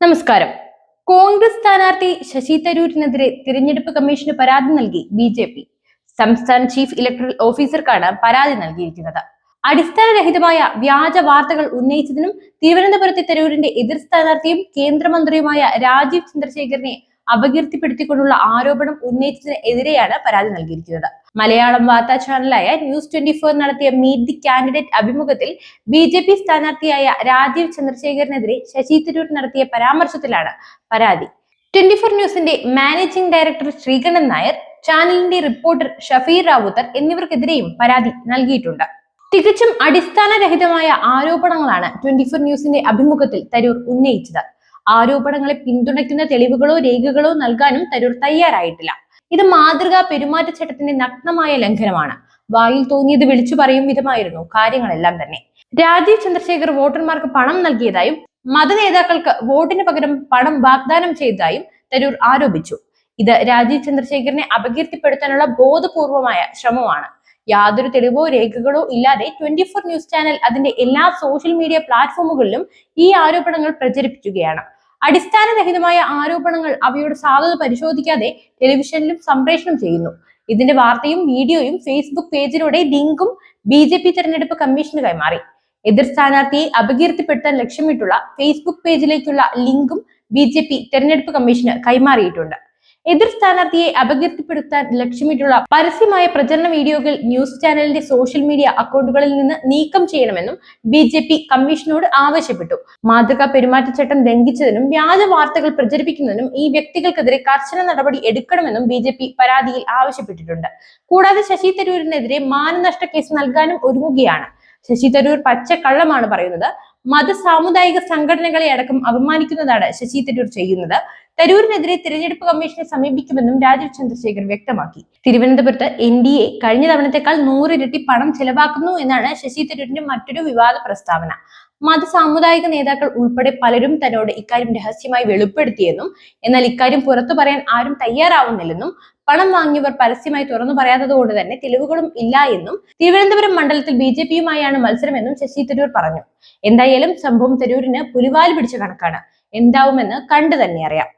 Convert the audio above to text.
നമസ്കാരം. കോൺഗ്രസ് സ്ഥാനാർത്ഥി ശശി തരൂരിനെതിരെ തിരഞ്ഞെടുപ്പ് കമ്മീഷന് പരാതി നൽകി ബി ജെ പി. സംസ്ഥാന ചീഫ് ഇലക്ടറൽ ഓഫീസർക്കാണ് പരാതി നൽകിയിരിക്കുന്നത്. അടിസ്ഥാനരഹിതമായ വ്യാജ വാർത്തകൾ ഉന്നയിച്ചതിനും തിരുവനന്തപുരത്തെ തരൂരിന്റെ എതിർ സ്ഥാനാർത്ഥിയും കേന്ദ്രമന്ത്രിയുമായ രാജീവ് ചന്ദ്രശേഖരനെ അപകീർത്തിപ്പെടുത്തിക്കൊണ്ടുള്ള ആരോപണം ഉന്നയിച്ചതിനെതിരെയാണ് പരാതി നൽകിയിരിക്കുന്നത്. മലയാളം വാർത്താ ചാനലായ ന്യൂസ് ട്വന്റി ഫോർ നടത്തിയ മീറ്റ് ദി കാൻഡിഡേറ്റ് അഭിമുഖത്തിൽ ബി ജെ പി സ്ഥാനാർത്ഥിയായ രാജീവ് ചന്ദ്രശേഖരനെതിരെ ശശി തരൂർ നടത്തിയ പരാമർശത്തിലാണ് പരാതി. ട്വന്റി ഫോർ ന്യൂസിന്റെ മാനേജിംഗ് ഡയറക്ടർ ശ്രീകണ്ഠൻ നായർ ചാനലിന്റെ റിപ്പോർട്ടർ ഷഫീർ റാവുത്തർ എന്നിവർക്കെതിരെയും പരാതി നൽകിയിട്ടുണ്ട്. തികച്ചും അടിസ്ഥാനരഹിതമായ ആരോപണങ്ങളാണ് ട്വന്റി ഫോർ ന്യൂസിന്റെ അഭിമുഖത്തിൽ തരൂർ ഉന്നയിച്ചത്. ആരോപണങ്ങളെ പിന്തുണയ്ക്കുന്ന തെളിവുകളോ രേഖകളോ നൽകാനും തരൂർ തയ്യാറായിട്ടില്ല. ഇത് മാതൃകാ പെരുമാറ്റച്ചട്ടത്തിന്റെ നഗ്നമായ ലംഘനമാണ്. വായിൽ തോന്നിയത് വിളിച്ചു പറയും വിധമായിരുന്നു കാര്യങ്ങളെല്ലാം തന്നെ. രാജീവ് ചന്ദ്രശേഖർ വോട്ടർമാർക്ക് പണം നൽകിയതായും മത നേതാക്കൾക്ക് വോട്ടിന് പകരം പണം വാഗ്ദാനം ചെയ്തതായും തരൂർ ആരോപിച്ചു. ഇത് രാജീവ് ചന്ദ്രശേഖരനെ അപകീർത്തിപ്പെടുത്താനുള്ള ബോധപൂർവമായ ശ്രമമാണ്. യാതൊരു തെളിവോ രേഖകളോ ഇല്ലാതെ ട്വന്റി ഫോർ ന്യൂസ് ചാനൽ അതിന്റെ എല്ലാ സോഷ്യൽ മീഡിയ പ്ലാറ്റ്ഫോമുകളിലും ഈ ആരോപണങ്ങൾ പ്രചരിപ്പിക്കുകയാണ്. അടിസ്ഥാനരഹിതമായ ആരോപണങ്ങൾ അവയുടെ സാധുത പരിശോധിക്കാതെ ടെലിവിഷനിലും സംപ്രേഷണം ചെയ്യുന്നു. ഇതിന്റെ വാർത്തയും വീഡിയോയും ഫേസ്ബുക്ക് പേജിലൂടെ ലിങ്കും ബി ജെ പി തെരഞ്ഞെടുപ്പ് കമ്മീഷന് കൈമാറി എതിർ സ്ഥാനാർത്ഥിയെ അപകീർത്തിപ്പെടുത്താൻ ലക്ഷ്യമിട്ടുള്ള ഫേസ്ബുക്ക് പേജിലേക്കുള്ള ലിങ്കും ബി ജെ പി തെരഞ്ഞെടുപ്പ് കമ്മീഷന് കൈമാറിയിട്ടുണ്ട്. എതിർ സ്ഥാനാർത്ഥിയെ അപകീർത്തിപ്പെടുത്താൻ ലക്ഷ്യമിട്ടുള്ള പരസ്യമായ പ്രചരണ വീഡിയോകൾ ന്യൂസ് ചാനലിന്റെ സോഷ്യൽ മീഡിയ അക്കൗണ്ടുകളിൽ നിന്ന് നീക്കം ചെയ്യണമെന്നും ബി ജെ പി കമ്മീഷനോട് ആവശ്യപ്പെട്ടു. മാതൃകാ പെരുമാറ്റച്ചട്ടം ലംഘിച്ചതിനും വ്യാജ വാർത്തകൾ പ്രചരിപ്പിക്കുന്നതിനും ഈ വ്യക്തികൾക്കെതിരെ കർശന നടപടി എടുക്കണമെന്നും ബി ജെ പി പരാതിയിൽ ആവശ്യപ്പെട്ടിട്ടുണ്ട്. കൂടാതെ ശശി തരൂരിനെതിരെ മാനനഷ്ട കേസ് നൽകാനും ഒരുങ്ങുകയാണ്. ശശി തരൂർ പച്ചക്കള്ളമാണ് പറയുന്നത്. മത സാമുദായിക സംഘടനകളെ അടക്കം അപമാനിക്കുന്നതാണ് ശശി തരൂർ ചെയ്യുന്നത്. തരൂരിനെതിരെ തിരഞ്ഞെടുപ്പ് കമ്മീഷനെ സമീപിക്കുമെന്നും രാജീവ് ചന്ദ്രശേഖർ വ്യക്തമാക്കി. തിരുവനന്തപുരത്ത് എൻ ഡി എ കഴിഞ്ഞ തവണത്തെക്കാൾ നൂറിരട്ടി പണം ചെലവാക്കുന്നു എന്നാണ് ശശി തരൂരിന്റെ മറ്റൊരു വിവാദ പ്രസ്താവന. മത സാമുദായിക നേതാക്കൾ ഉൾപ്പെടെ പലരും തന്നോട് ഇക്കാര്യം രഹസ്യമായി വെളിപ്പെടുത്തിയെന്നും എന്നാൽ ഇക്കാര്യം പുറത്തു പറയാൻ ആരും തയ്യാറാവുന്നില്ലെന്നും പണം വാങ്ങിയവർ പരസ്യമായി തുറന്നു പറയാത്തത് കൊണ്ട് തന്നെ തെളിവുകളും ഇല്ല എന്നും തിരുവനന്തപുരം മണ്ഡലത്തിൽ ബി ജെ പിയുമായാണ് മത്സരമെന്നും ശശി തരൂർ പറഞ്ഞു. എന്തായാലും സംഭവം തരൂരിന് പുലിവാൽ പിടിച്ച കണക്കാണ്. എന്താവുമെന്ന് കണ്ടു തന്നെ അറിയാം.